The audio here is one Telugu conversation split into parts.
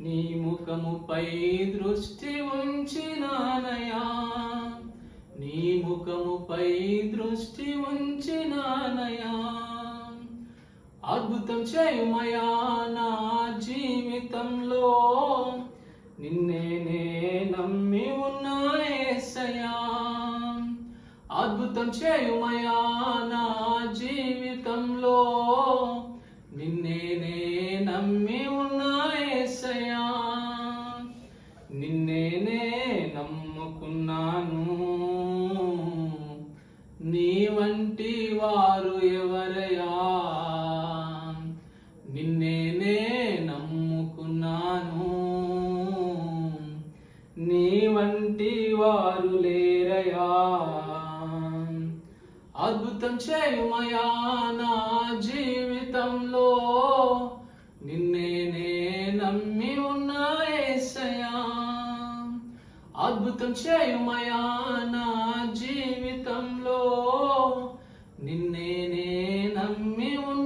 నీ ముఖముపై దృష్టి ఉంచినానయా నీ ముఖముపై దృష్టి ఉంచినానయా అద్భుతం చేయుమయా నా జీవితంలో. నిన్నే నే నమ్మి ఉన్నాయేసయా అద్భుతం చేయుమయా నా జీవితంలో. నిన్నే నే నమ్మి ఉన్నాయేసయా నిన్నేనే నమ్ముకున్నాను. నీ వంటి వారు ఎవరయా? నిన్నేనే నమ్ముకున్నాను. నీ వంటి వారు లేరయా? అద్భుతం చేయుమయా నా జీవితంలో? నిన్నేనే అద్భుతం చేయుమయా నా జీవితంలో నిన్నేనే నమ్మి ఉన్న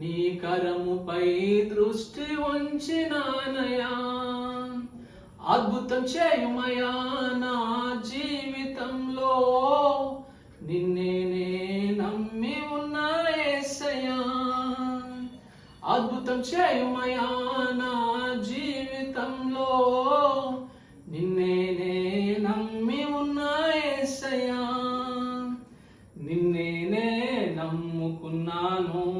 నీ కరముపై దృష్టి ఉంచినానయా అద్భుతం చేయుమయా నా జీవితంలో. నిన్నేనే నమ్మి ఉన్నాయేసయ్యా అద్భుతం చేయుమయా నా జీవితంలో. నిన్నేనే నమ్మి ఉన్నాయేసయ్యా నిన్నేనే నమ్ముకున్నాను